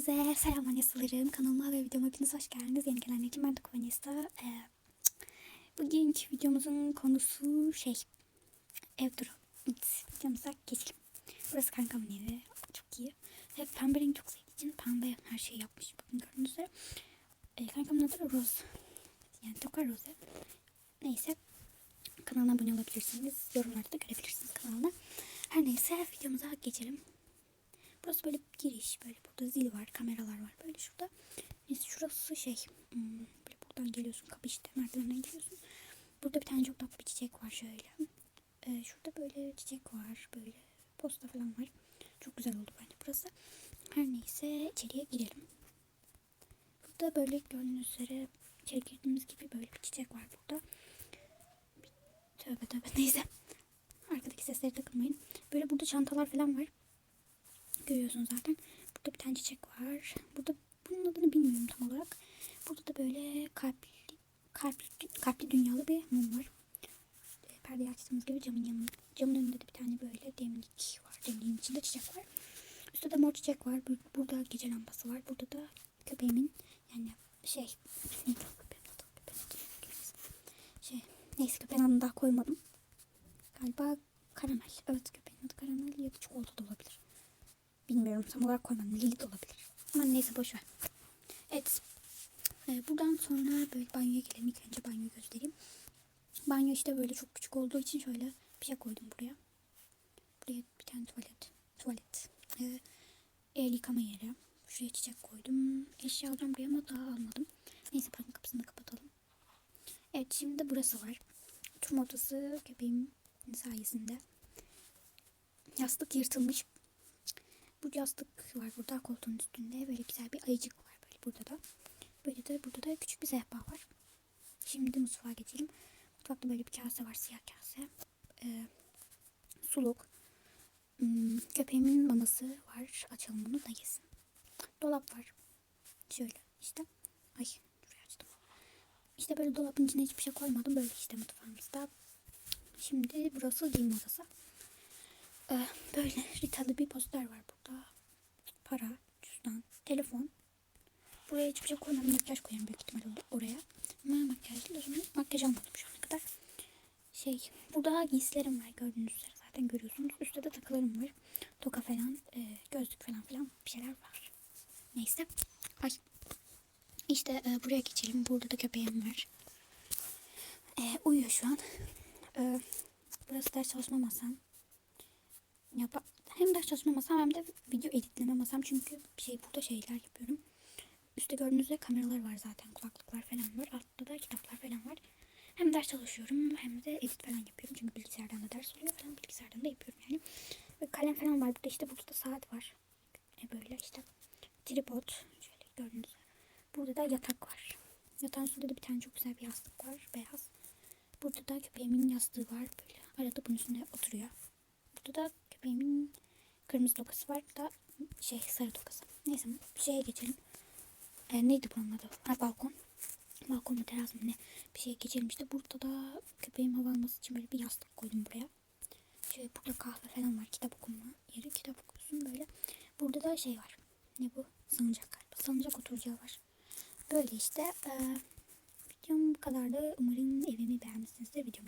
Hepinize selam Vanessa'larım. Kanalıma ve videoma hepiniz hoş geldiniz. Yeni gelenler için ben de Vanessa. Ee, bugünkü videomuzun konusu şey ev turu. Videomuza geçelim. Burası kankamın evi. Çok iyi. Hep pembe renk çok sevdiği için pembe her şeyi yapmış. Bakın gördüğünüz üzere. Ee, kankamın adı Rose. Yani Toka Rose. Neyse. Kanalına abone olabilirsiniz. Yorumlarda da görebilirsiniz kanalına. Her neyse videomuza geçelim. Burası böyle giriş. Böyle burada zil var. Kameralar var. Böyle şurada. Neyse şurası şey. hmm, Böyle buradan geliyorsun. Kapı işte. Merdivenden geliyorsun. Burada bir tane çok tatlı bir çiçek var şöyle. Ee, şurada böyle çiçek var. Böyle posta falan var. Çok güzel oldu bence burası. Her neyse içeriye girelim. Burada böyle gördüğünüz üzere içeri girdiğimiz gibi böyle bir çiçek var burada. Tövbe tövbe neyse. Arkadaki seslere takılmayın. Böyle burada çantalar falan var. Görüyorsunuz zaten. Burada bir tane çiçek var. Burada bunun adını bilmiyorum tam olarak. Burada da böyle kalpli kalpli, kalpli dünyalı bir mum var. E, perdeyi açtığımız gibi camın yanında. Camın önünde de bir tane böyle demlik var. Demliğin içinde çiçek var. Üstte de mor çiçek var. Bur- Burada gece lambası var. Burada da köpeğimin yani şey. Şey neyse köpeğin adını daha koymadım. Galiba karamel. Evet köpeğin adı karamel ya da çikolata da olabilir. Bilmiyorum tam olarak koymadım. Lili de olabilir. Ama neyse boş ver. Evet. Ee, buradan sonra böyle banyoya gelelim. İlk önce banyoyu göstereyim. Banyo işte böyle çok küçük olduğu için şöyle bir şey koydum buraya. Buraya bir tane tuvalet. Tuvalet. Ee, el yıkama yeri. Şuraya çiçek koydum. Eşya alacağım buraya ama daha almadım. Neyse buranın kapısını kapatalım. Evet şimdi de burası var. Oturma odası köpeğim sayesinde. Yastık yırtılmış. Bu yastık var burada koltuğun üstünde. Böyle güzel bir ayıcık var böyle burada da. Böyle de burada da küçük bir sehpa var. Şimdi mutfağa geçelim. Mutfakta böyle bir kase var siyah kase. Ee, suluk. Hmm, köpeğimin maması var. Açalım bunu da yesin. Dolap var. Şöyle işte. Ay şuraya açtım. İşte böyle dolabın içine hiçbir şey koymadım. Böyle işte mutfağımızda. Şimdi burası giyinme odası. Ee, böyle Ritalı bir poster var burada. Buraya hiçbir şey koymadım. Makyaj koyarım büyük ihtimal or- oraya. Ama makyaj değil. O zaman makyaj almadım şu ana kadar. Şey, burada giysilerim var gördüğünüz üzere zaten görüyorsunuz. Üstte de takılarım var. Toka falan, e, gözlük falan filan bir şeyler var. Neyse. Ay. İşte e, buraya geçelim. Burada da köpeğim var. E, uyuyor şu an. E, burası ders çalışma masam. Ya hem ders çalışma masam hem de video editleme masam çünkü şey burada şeyler yapıyorum. Üstte gördüğünüz üzere kameralar var zaten kulaklıklar falan var. Altta da kitaplar falan var. Hem ders çalışıyorum hem de edit falan yapıyorum. Çünkü bilgisayardan da ders oluyor falan bilgisayardan da yapıyorum yani. Ve kalem falan var burada işte burada da saat var. E böyle işte tripod şöyle gördüğünüz. Burada da yatak var. Yatağın üstünde de bir tane çok güzel bir yastık var beyaz. Burada da köpeğimin yastığı var böyle. Arada bunun üstünde oturuyor. Burada da köpeğimin kırmızı tokası var. Burada şey sarı tokası. Neyse bir şeye geçelim. E, neydi buranın adı? Ha balkon. Balkon mu teras mı ne? Bir şeye geçelim işte. Burada da köpeğim hava alması için böyle bir yastık koydum buraya. Şöyle burada kahve falan var. Kitap okuma yeri. Kitap okuyorsun böyle. Burada da şey var. Ne bu? Salıncak galiba. Salıncak oturacağı var. Böyle işte. E, videom bu kadardı. Umarım evimi beğenmişsinizdir. Videomu